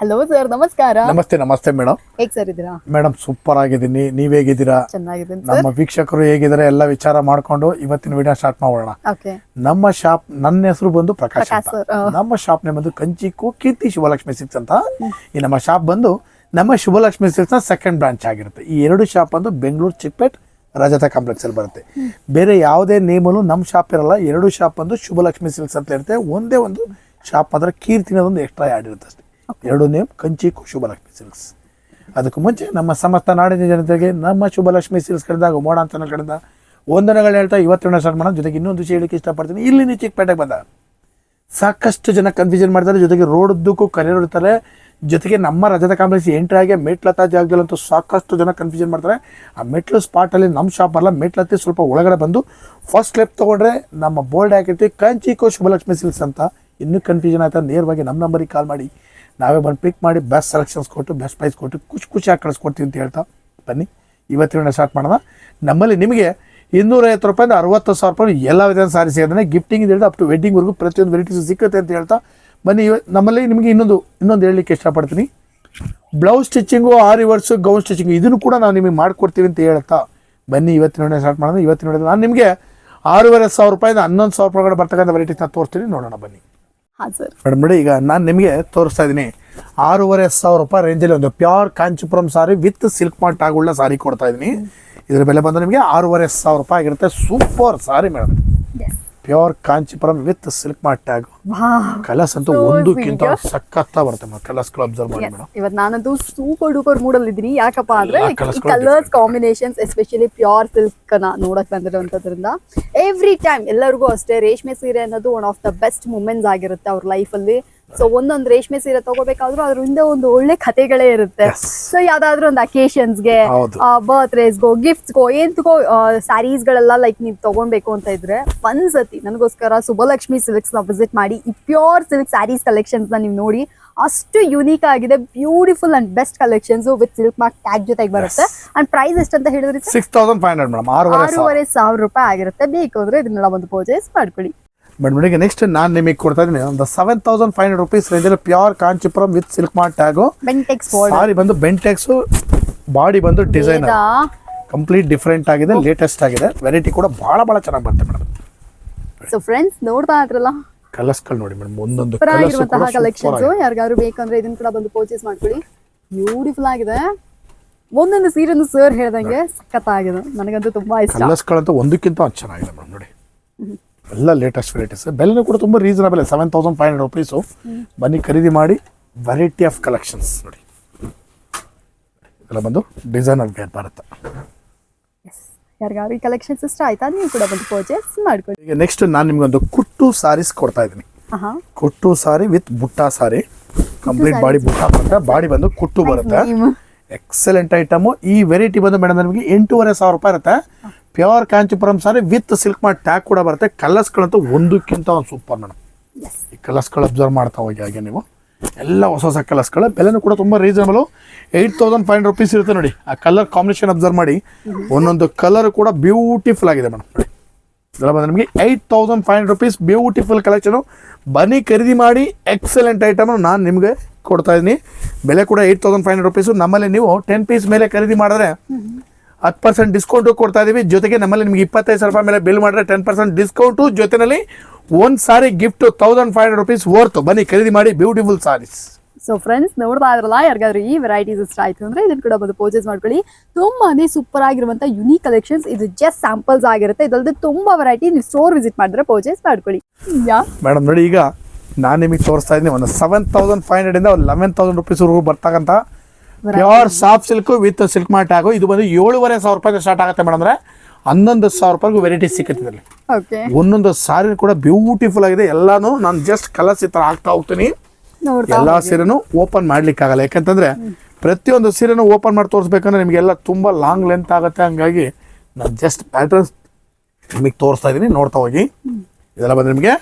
Hello sir ನಮಸ್ಕಾರ. ನಮಸ್ತೆ ನಮಸ್ತೆ ಮೇಡಮ್ ಹೇಗ್ ಸರ್ ಇದ್ದೀರಾ? ಮೇಡಮ್ ಸೂಪರ್ ಆಗಿದ್ದೀನಿ. ನೀವ್ ಹೇಗಿದ್ದೀರಾ? ಚೆನ್ನಾಗಿದ್ದೀನಿ ನಮ್ಮ ವೀಕ್ಷಕರು ಹೇಗಿದ್ದಾರೆ ಎಲ್ಲ ವಿಚಾರ ಮಾಡ್ಕೊಂಡು ಇವತ್ತಿನ ವಿಡಿಯೋ ಸ್ಟಾರ್ಟ್ ಮಾಡೋಣ. ಓಕೆ. ನಮ್ಮ ಶಾಪ್ ನನ್ನ ಹೆಸರು ಬಂದು ಪ್ರಕಾಶ್ ಪ್ರಕಾಶ್ ಅಂತ ಸರ್ ನಮ್ಮ ಶಾಪ್ ನೇಮ್ ಬಂದು ಕಂಚಿಕು ಕೀರ್ತಿ ಶಿವಲಕ್ಷ್ಮಿ ಸಿಕ್ಸ್ ಅಂತ. ಈ ನಮ್ಮ ಶಾಪ್ ಬಂದು ನಮ್ಮ ಶುಭಲಕ್ಷ್ಮಿ ಸಿಕ್ಸ್ನ ಸೆಕೆಂಡ್ ಬ್ರಾಂಚ್ ಆಗಿರುತ್ತೆ. ಈ ಎರಡು ಶಾಪ್ ಬಂದು ಬೆಂಗಳೂರು ಚಿಕ್ಕಪೇಟ್ ರಜತ ಕಾಂಪ್ಲೆಕ್ಸ್ ಅಲ್ಲಿ ಬರುತ್ತೆ. ಬೇರೆ ಯಾವುದೇ ನೇಮಲ್ಲೂ ನಮ್ಮ ಶಾಪ್ ಇರಲ್ಲ. ಎರಡು ಶಾಪ್ ಬಂದು ಶುಭಲಕ್ಷ್ಮಿ ಸಿಲ್ಕ್ಸ್ ಅಂತ ಇರುತ್ತೆ. ಒಂದೇ ಒಂದು ಶಾಪ್ ಅಂದ್ರೆ ಕೀರ್ತಿನ ಒಂದು ಎಕ್ಸ್ಟ್ರಾ ಆ್ಯಡ್ ಇರುತ್ತೆ ಅಷ್ಟೇ. ಎರಡು ನೇಮ್ ಕಂಚಿ ಶುಭಲಕ್ಷ್ಮಿ ಸಿಲ್ಕ್ಸ್ ಅದಕ್ಕೆ ಮುಂಚೆ ನಮ್ಮ ಸಮಸ್ತ ನಾಡಿನ ಜನತೆಗೆ ನಮ್ಮ ಶುಭಲಕ್ಷ್ಮಿ ಸಿಲ್ಕ್ಸ್ ಕಡೆದಾಗ ಮೋಡ ಅಂತ ಕಡೆದ ವಂದನೆಗಳು ಹೇಳ್ತಾ ಇವತ್ತಿನ ಸ್ಟಾರ್ಟ್ ಮಾಡೋಣ ಜೊತೆಗೆ ಇನ್ನೊಂದು ವಿಷಯ ಹೇಳಿಕ್ಕೆ ಇಷ್ಟಪಡ್ತೀನಿ. ಇಲ್ಲಿ ನೀವು ಚಿಕ್ಕಪೇಟೆಗೆ ಬಂದ. ಸಾಕಷ್ಟು ಜನ ಕನ್ಫ್ಯೂಷನ್ ಮಾಡ್ತಾರೆ. ಜೊತೆಗೆ ರೋಡ್ ಉದ್ದಕ್ಕೂ ಕರೆಯೋರು ಇರ್ತಾರೆ. ಜೊತೆಗೆ ನಮ್ಮ ರಜದ ಕಾಂಪ್ಲೆಕ್ಸ್ ಎಂಟ್ರಿ ಆಗಿ ಮೆಟ್ಲತ್ತ ಜಾಗದಲ್ಲಂತೂ ಸಾಕಷ್ಟು ಜನ ಕನ್ಫ್ಯೂಷನ್ ಮಾಡ್ತಾರೆ. ಆ ಮೆಟ್ಲು ಸ್ಪಾಟಲ್ಲಿ ನಮ್ಮ ಶಾಪ್ ಅಲ್ಲ, ಮೆಟ್ಲತ್ತಿ ಸ್ವಲ್ಪ ಒಳಗಡೆ ಬಂದು ಫಸ್ಟ್ ಸ್ಟೆಪ್ ತೊಗೊಂಡ್ರೆ ನಮ್ಮ ಬೋರ್ಡ್ ಹಾಕಿರ್ತೀವಿ. ಕಂಚಿಕೋ ಶುಭಲಕ್ಷ್ಮಿ ಸಿಲ್ಕ್ಸ್ ಅಂತ. ಇನ್ನೂ ಕನ್ಫ್ಯೂಷನ್ ಆಯ್ತಾ? ನೇರವಾಗಿ ನಮ್ಮ ನಂಬರಿಗೆ ಕಾಲ್ ಮಾಡಿ. ನಾವೇ ಬಂದು ಪಿಕ್ ಮಾಡಿ ಬೆಸ್ಟ್ ಸೆಲೆಕ್ಷನ್ಸ್ ಕೊಟ್ಟು ಬೆಸ್ಟ್ ಪ್ರೈಸ್ ಕೊಟ್ಟು ಖುಷಿ ಖುಷಿಯಾಗಿ ಕಳಿಸ್ಕೊಡ್ತೀವಿ ಅಂತ ಹೇಳ್ತಾ ಬನ್ನಿ. ಇವತ್ತಿನ ಸ್ಟಾರ್ಟ್ ಮಾಡೋಣ. ನಮ್ಮಲ್ಲಿ ನಿಮಗೆ ಇನ್ನೂರೈವತ್ತು ರೂಪಾಯಿಂದ ಅರವತ್ತು ಸಾವಿರ ರೂಪಾಯಿ ಎಲ್ಲ ವಿಧದ ಸಾರಿ ಸೇರಿದ್ರೆ ಗಿಫ್ಟಿಂಗ್ ಹಿಡಿದು ಅಪ್ ಟು ವೆಡ್ಡಿಂಗ್ವರೆಗೂ ಪ್ರತಿಯೊಂದು ವೆರೈಟೀಸ್ ಸಿಕ್ಕುತ್ತೆ ಅಂತ ಹೇಳ್ತಾ ಬನ್ನಿ. ಇವ ನಮ್ಮಲ್ಲಿ ನಿಮಗೆ ಇನ್ನೊಂದು ಇನ್ನೊಂದು ಹೇಳಲಿಕ್ಕೆ ಇಷ್ಟಪಡ್ತೀನಿ. Blouse stitching aari works gown stitching ಇದನ್ನು ಕೂಡ ನಾವು ನಿಮಗೆ ಮಾಡಿಕೊಡ್ತೀವಿ ಅಂತ ಹೇಳ್ತಾ ಬನ್ನಿ. ಇವತ್ತಿನ ಸ್ಟಾರ್ಟ್ ಮಾಡೋಣ. ಇವತ್ತಿನ ನಾನು ನಿಮಗೆ ಆರೂವರೆ ಸಾವಿರ ರೂಪಾಯಿಂದ ಹನ್ನೊಂದು ಸಾವಿರ ರೂಪಾಯಿ ಬರ್ತಕ್ಕಂಥ ವೆರೈಟೀಸ್ನ ತೋರಿಸ್ತೀನಿ. ನೋಡೋಣ ಬನ್ನಿ. ಮೇಡಮ್ ನೋಡಿ ಈಗ ನಾನು ನಿಮಗೆ ತೋರಿಸ್ತಾ ಇದ್ದೀನಿ. ಆರೂವರೆ ಸಾವಿರ ರೂಪಾಯಿ ರೇಂಜಲ್ಲಿ ಒಂದು pure Kanchipuram sari with silk mark ಆಗುಳ್ಳ sari ಕೊಡ್ತಾ ಇದ್ದೀನಿ. ಇದ್ರ ಬೆಲೆ ಬಂದು ನಿಮಗೆ ಆರೂವರೆ ಸಾವಿರ ರೂಪಾಯಿ ಆಗಿರುತ್ತೆ. Super sari madam. Pure Kanchipuram with Silk Mart tag. Colours ಅಂತೂ ಒಂದಕ್ಕಿಂತ sweet. ಸಖತ್ತ ಬರುತ್ತೆ ಮೇಡಮ್ ಕಲರ್ಸ್ಗಳು ಅಬ್ಸರ್ವ್ ಮಾಡಿ ಮೇಡಮ್. ಇವತ್ತು ನಾನಂತೂ ಸೂಪರ್ ಡೂಪರ್ ಮೂಡಲ್ಲಿ ಇದ್ದೀನಿ. ಯಾಕಪ್ಪ ಅಂದ್ರೆ ಕಲರ್ಸ್ ಕಾಂಬಿನೇಷನ್ಸ್ ಎಸ್ಪೆಷಲಿ ಪ್ಯೂರ್ ಸಿಲ್ಕ್ನ ನೋಡಕ್ ಬಂದಿರೋಂಥದ್ರಿಂದ ಎವ್ರಿ ಟೈಮ್ ಎಲ್ಲರಿಗೂ ಅಷ್ಟೇ ರೇಷ್ಮೆ ಸೀರೆ ಅನ್ನೋದು one of the best moments ಆಗಿರುತ್ತೆ ಅವ್ರ ಲೈಫಲ್ಲಿ ಸೊ ಒಂದೊಂದು ರೇಷ್ಮೆ ಸೀರೆ ತಗೋಬೇಕಾದ್ರೂ ಅದ್ರ ಹಿಂದೆ ಒಂದು ಒಳ್ಳೆ ಕಥೆಗಳೇ ಇರುತ್ತೆ. ಸೊ ಯಾವ್ದಾದ್ರು ಒಂದು ಅಕೇಶನ್ಸ್ಗೆ ಹೌದು. ಬರ್ತ್ಡೇಸ್ಗೋ ಗಿಫ್ಟ್ಸ್ಗೋ ಸ್ಯಾರೀಸ್ ಗಳೆಲ್ಲ ಲೈಕ್ ನೀವು ತಗೊಬೇಕು ಅಂತ ಇದ್ರೆ ಒಂದ್ಸತಿ ನನಗೋಸ್ಕರ ಸುಬ್ಬಲಕ್ಷ್ಮಿ ಸಿಲ್ಕ್ಸ್ನ ವಿಸಿಟ್ ಮಾಡಿ ಈ ಪ್ಯೂರ್ ಸಿಲ್ಕ್ ಸ್ಯಾರೀಸ್ ಕಲೆಕ್ಷನ್ಸ್ನ ನೀವು ನೋಡಿ ಅಷ್ಟು ಯುನೀಕ್ ಆಗಿದೆ beautiful and best collections with silk mark tag ಜೊತೆಗೆ ಬರುತ್ತೆ. ಅಂಡ್ ಪ್ರೈಸ್ ಎಷ್ಟು ಅಂತ ಹೇಳಿದ್ರೆ six thousand five hundred madam ಆರೂವರೆ ಸಾವಿರ. ಆರೂವರೆ ಸಾವಿರ ರೂಪಾಯಿ ಆಗಿರುತ್ತೆ. ಬೇಕು ಅಂದ್ರೆ ಇದನ್ನೆಲ್ಲ ಒಂದು ಪರ್ಚೇಸ್ ಮಾಡ್ಕೊಳ್ಳಿ. ಮೇಡಮ್ ನಿಮಗೆ ನೆಕ್ಸ್ಟ್ ನಾನು ನಿಮಗೆ ಕೊಡ್ತಾ ಇದ್ದೀನಿ. ಒಂದು seven thousand five hundred rupees ರೇಂಜಲ್ಲಿ pure Kanchipuram with silk mark tag sari ಬಂದು ಬೆಂಟೆಕ್ಸು ಬಾಡಿ ಬಂದು ಡಿಸೈನ್ ಕಂಪ್ಲೀಟ್ ಡಿಫ್ರೆಂಟ್ ಆಗಿದೆ ಲೇಟೆಸ್ಟ್ ಆಗಿದೆ. ವೆರೈಟಿ ಕೂಡ ಭಾಳ ಭಾಳ ಚೆನ್ನಾಗಿ ಬರುತ್ತೆ ಮೇಡಮ್. ಸೊ ಫ್ರೆಂಡ್ಸ್ ನೋಡ್ತಾ ಇದ್ರಲ್ಲ? ಕಲರ್ಸ್ಗಳು ನೋಡಿ ಮೇಡಮ್ ಒಂದೊಂದು ಆಗಿರುವಂತಹ ಕಲೆಕ್ಷನ್ಸ್ ಯಾರಿಗಾದ್ರು ಬೇಕಂದ್ರೆ ಇದನ್ನ ಕೂಡ ಬಂದು ಪರ್ಚೇಸ್ ಮಾಡ್ಕೊಳ್ಳಿ. ಬ್ಯೂಟಿಫುಲ್ ಆಗಿದೆ. ಒಂದೊಂದು ಸೀರೆನು ಸರ್ ಹೇಳ್ದಂಗೆ ಸಖತ್ತಾಗಿದೆ. ನನಗಂತೂ ತುಂಬಾ ಇಷ್ಟ. ಕಲರ್ಸ್ಗಳಂತೂ ಒಂದಕ್ಕಿಂತ ಚೆನ್ನಾಗಿದೆ ಮೇಡಮ್ ನೋಡಿ. ಎಲ್ಲ ಲೇಟೆಸ್ಟ್ ವೆರೈಟೀಸ್ ಬೆಲೆನೂ ಕೂಡ ತುಂಬ reasonable seven thousand five hundred rupees ಬನ್ನಿ ಖರೀದಿ ಮಾಡಿ ವೆರೈಟಿ ಆಫ್ ಕಲೆಕ್ಷನ್ಸ್ ನೋಡಿ. ಎಲ್ಲ ಬಂದು ಡಿಸೈನರ್ ವೇರ್ ಬರುತ್ತೆ. ಯಾರಿಗಾದ್ರು ಈ ಕಲೆಕ್ಷನ್ಸ್ ಇಷ್ಟ ಆಯ್ತಾ? ನೀವು ಕೂಡ ಬಂದು ಪರ್ಚೇಸ್ ಮಾಡ್ಕೊಳ್ಳಿ. ಈಗ ನೆಕ್ಸ್ಟ್ ನಾನು ನಿಮ್ಗೊಂದು ಕುಟ್ಟು ಸಾರೀಸ್ ಕೊಡ್ತಾ ಇದ್ದೀನಿ. ಕುಟ್ಟು ಸಾರಿ ವಿತ್ ಬುಟ್ಟ ಸಾರಿ ಕಂಪ್ಲೀಟ್ ಬಾಡಿ ಬುಟ್ಟ ಬರುತ್ತೆ ಬಾಡಿ ಬಂದು ಕುಟ್ಟು ಬರುತ್ತೆ. ಎಕ್ಸಲೆಂಟ್ ಐಟಮು ಈ ವೆರೈಟಿ ಬಂದು ಮೇಡಮ್ ನಿಮಗೆ ಎಂಟೂವರೆ ಸಾವಿರ ರೂಪಾಯಿ ಇರುತ್ತೆ. Pure Kanchipuram sari with silk ಮಾಡಿ ಟ್ಯಾಗ್ ಕೂಡ ಬರುತ್ತೆ. ಕಲರ್ಸ್ಗಳಂತೂ ಒಂದಕ್ಕಿಂತ ಒಂದು ಸೂಪರ್ ಮೇಡಮ್. ಈ ಕಲರ್ಸ್ಗಳು ಅಬ್ಸರ್ವ್ ಮಾಡ್ತಾ ಹೋಗಿ ಹಾಗೆ ನೀವು. ಎಲ್ಲ ಹೊಸ ಹೊಸ ಕಲರ್ಸ್ಗಳು. ಬೆಲೆನೂ ಕೂಡ ತುಂಬ reasonable eight thousand five hundred rupees ಇರುತ್ತೆ ನೋಡಿ. ಆ ಕಲರ್ ಕಾಂಬಿನೇಷನ್ ಅಬ್ಸರ್ವ್ ಮಾಡಿ. ಒಂದೊಂದು ಕಲರ್ ಕೂಡ ಬ್ಯೂಟಿಫುಲ್ ಆಗಿದೆ ಮೇಡಮ್ ನೋಡಿ. ಇದೆಲ್ಲ ಬಂದು ನಿಮಗೆ eight thousand five hundred rupees beautiful collection ಬನ್ನಿ ಖರೀದಿ ಮಾಡಿ ಎಕ್ಸಲೆಂಟ್ ಐಟಮನ್ನು ನಾನು ನಿಮಗೆ ಕೊಡ್ತಾ ಇದ್ದೀನಿ. ಬೆಲೆ ಕೂಡ eight thousand five hundred rupees ನಮ್ಮಲ್ಲಿ ನೀವು ಟೆನ್ ಪೀಸ್ ಮೇಲೆ ಖರೀದಿ ಮಾಡಿದ್ರೆ ಹತ್ತು ಪರ್ಸೆಂಟ್ ಡಿಸ್ಕೌಂಟು ಕೊಡ್ತಾ ಇದ್ದೀವಿ ಜೊತೆಗೆ ನಮ್ಮಲ್ಲಿ ನಿಮಗೆ ಇಪ್ಪತ್ತೈದು ಸಾವಿರ ರೂಪಾಯಿ ಮೇಲೆ ಬಿಲ್ ಮಾಡಿದ್ರೆ ಟೆನ್ ಪರ್ಸೆಂಟ್ ಡಿಸ್ಕೌಂಟು ಜೊತೆಯಲ್ಲಿ ಒಂದು sari gift thousand five hundred rupees worth ಬನ್ನಿ ಖರೀದಿ ಮಾಡಿ ಬ್ಯೂಟಿಫುಲ್ ಸಾರೀಸ್ ಸೊ ಫ್ರೆಂಡ್ಸ್ ನೋಡ್ತಾ ಇದ್ರಲ್ಲ ಯಾರಿಗಾದ್ರು ಈ ವೆರೈಟೀಸ್ ಇಷ್ಟ ಆಯ್ತು ಅಂದ್ರೆ ಇದನ್ನ ಕೂಡ ಬಂದು ಪರ್ಚೇಸ್ ಮಾಡ್ಕೊಳ್ಳಿ. ತುಂಬಾನೇ ಸೂಪರ್ ಆಗಿರುವಂತ ಯುನೀಕ್ ಕಲೆಕ್ಷನ್ಸ್ ಇದು ಜಸ್ಟ್ ಸ್ಯಾಂಪಲ್ಸ್ ಆಗಿರುತ್ತೆ. ಇದಲ್ಲದೆ ತುಂಬಾ ವೆರೈಟಿ ನೀವು ಸ್ಟೋರ್ ವಿಸಿಟ್ ಮಾಡಿದ್ರೆ ಪರ್ಚೇಸ್ ಮಾಡ್ಕೊಳ್ಳಿ. ಯಾ ಮೇಡಮ್ ನೋಡಿ ಈಗ ನಾನು ನಿಮಗೆ ತೋರಿಸ್ತಾ ಇದ್ದೀನಿ ಒಂದು ಸೆವೆನ್ ತೌಸಂಡ್ ಫೈವ್ ಹಂಡ್ರೆಡಿಂದ ಒಂದು ಲೆವೆನ್ ತೌಸಂಡ್ ರುಪೀಸ್ವರೆಗೂ ಬರ್ತಕ್ಕಂಥ pure soft silk with silk mark ಆಗೋ ಇದು ಬಂದು ಏಳುವರೆ ಸಾವಿರ ರೂಪಾಯಿ ಸ್ಟಾರ್ಟ್ ಆಗುತ್ತೆ ಮೇಡಮ್ ಅಂದ್ರೆ ಹನ್ನೊಂದು ಸಾವಿರ ರೂಪಾಯಿಗೂ ವೆರೈಟಿ ಸಿಕ್ಕುತ್ತೆ ಇದರಲ್ಲಿ ಒಂದೊಂದು ಸಾರಿ ಕೂಡ ಬ್ಯೂಟಿಫುಲ್ ಆಗಿದೆ. ಎಲ್ಲಾನು ನಾನು ಜಸ್ಟ್ ಕಲರ್ಸ್ ಈ ತರ ಹಾಕ್ತಾ ಹೋಗ್ತೀನಿ. ಎಲ್ಲಾ ಸೀರೆನೂ ಓಪನ್ ಮಾಡ್ಲಿಕ್ಕಾಗಲ್ಲ ಯಾಕಂತಂದ್ರೆ ಪ್ರತಿಯೊಂದು ಸೀರೆನೂ ಓಪನ್ ಮಾಡಿ ತೋರಿಸ್ಬೇಕಂದ್ರೆ ನಿಮಗೆಲ್ಲ ತುಂಬಾ ಲಾಂಗ್ ಲೆಂತ್ ಆಗುತ್ತೆ. ಹಂಗಾಗಿ ನಾನು ಜಸ್ಟ್ ಪ್ಯಾಟರ್ನ್ಸ್ ನಿಮಗೆ ತೋರಿಸ್ತಾ ಇದ್ದೀನಿ ನೋಡ್ತಾ ಹೋಗಿ. ಇದೆಲ್ಲ ಬಂದ್ರೆ ನಿಮಗೆ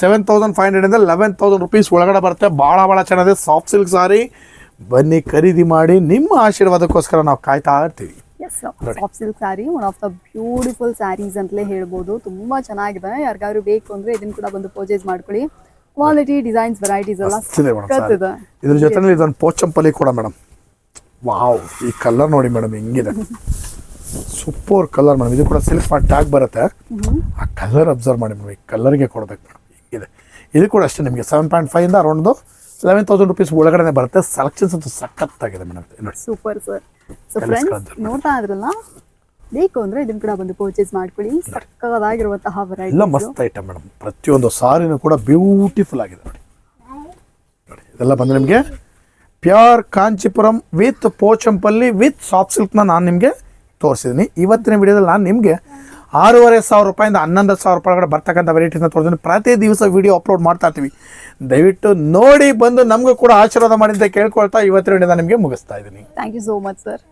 ಸೆವೆನ್ ತೌಸಂಡ್ ಫೈವ್ ಹಂಡ್ರೆಡಿಂದ ಲೆವೆನ್ ತೌಸಂಡ್ ರುಪೀಸ್ ಒಳಗಡೆ ಬರುತ್ತೆ. ಭಾಳ ಭಾಳ ಚೆನ್ನಾಗಿದೆ. ಸಾಫ್ಟ್ ಸಿಲ್ಕ್ ಸಾರಿ ಬನ್ನಿ ಖರೀದಿ ಮಾಡಿ ನಿಮ್ಮ ಆಶೀರ್ವಾದಕ್ಕೋಸ್ಕರ ನಾವು ಕಾಯ್ತಾ ಇರ್ತೀವಿ. Yes soft silk sari one of the beautiful saris ಅಂತಲೇ ಹೇಳ್ಬೋದು. ತುಂಬಾ ಚೆನ್ನಾಗಿದೆ. ಯಾರಿಗಾದ್ರು ಬೇಕು ಅಂದ್ರೆ ಇದನ್ನ ಕೂಡ ಬಂದು ಪರ್ಚೇಸ್ ಮಾಡ್ಕೊಳ್ಳಿ. ಕ್ವಾಲಿಟಿ ಡಿಸೈನ್ಸ್ ವೆರೈಟೀಸ್ ಎಲ್ಲ. ಇದ್ರ ಜೊತೆಲಿ ಇದೊಂದು ಪೋಚಂಪಲ್ಲಿ ಕೂಡ ಮೇಡಮ್ ವಾವ್ ಈ ಕಲರ್ ನೋಡಿ ಮೇಡಮ್ ಹೆಂಗಿದೆ. ಸೂಪರ್ ಕಲರ್ ಮೇಡಮ್ ಇದು ಕೂಡ ಸಿಲ್ಕ್ ಮಾಡಿ ಟ್ಯಾಗ್ ಬರುತ್ತೆ. ಆ ಕಲರ್ ಅಬ್ಸರ್ವ್ ಮಾಡಿ ಮೇಡಮ್ ಈ ಕಲರ್ಗೆ ಕೊಡ್ಬೇಕು ಮೇಡಮ್ ಹಿಂಗಿದೆ? ಇದು ಕೂಡ ಅಷ್ಟೇ ನಿಮಗೆ ಸೆವೆನ್ ಪಾಯಿಂಟ್ ಫೈವ್ ಇಂದ ಅರೌಂಡ್ ಲೆವೆನ್ ತೌಸಂಡ್ ರುಪೀಸ್ ಒಳಗಡೆ ಬರುತ್ತೆ. ಸೆಲೆಕ್ಷನ್ಸ್ ಅಂತೂ ಸಖತ್ತಾಗಿದೆ ಮೇಡಮ್ ನೋಡಿ. Super sir so friends. ನೋಡ್ತಾ ಇದ್ರಲ್ಲ? ಬೇಕು ಅಂದ್ರೆ ಇದನ್ನ ಕೂಡ ಬಂದು ಪರ್ಚೇಸ್ ಮಾಡ್ಕೊಳ್ಳಿ. ಸಕ್ಕದಾಗಿರುವಂತಹ ಎಲ್ಲ ವೆರೈಟಿ ಮಸ್ತ್ ಐಟಮ್ ಮೇಡಮ್. ಪ್ರತಿಯೊಂದು ಸಾರಿನೂ ಕೂಡ ಬ್ಯೂಟಿಫುಲ್ ಆಗಿದೆ ನೋಡಿ. ನೋಡಿ ಇದೆಲ್ಲ ಬಂದು ನಿಮಗೆ pure Kanchipuram with Pochampally with soft ಸಿಲ್ಕ್ನ ನಾನು ನಿಮಗೆ ತೋರಿಸಿದ್ದೀನಿ ಇವತ್ತಿನ ವಿಡಿಯೋದಲ್ಲಿ ನಾನು ನಿಮಗೆ ಆರೂವರೆ ಸಾವಿರ ರೂಪಾಯಿಂದ ಹನ್ನೊಂದು ಸಾವಿರ ರೂಪಾಯಿ ಬರ್ತಕ್ಕಂಥ ವೆರೈಟೀಸ್ನ ತೋರಿಸ್ತೀನಿ ಪ್ರತಿ ದಿವಸ ವಿಡಿಯೋ ಅಪ್ಲೋಡ್ ಮಾಡ್ತಾ ಇರ್ತೀವಿ. ದಯವಿಟ್ಟು ನೋಡಿ ಬಂದು ನಮಗೂ ಕೂಡ ಆಶೀರ್ವಾದ ಮಾಡಿದ್ದೆ ಕೇಳ್ಕೊಳ್ತಾ ಇವತ್ತಿನ ನಿಮಗೆ ಮುಗಿಸ್ತಾ ಇದ್ದೀನಿ. Thank you so much sir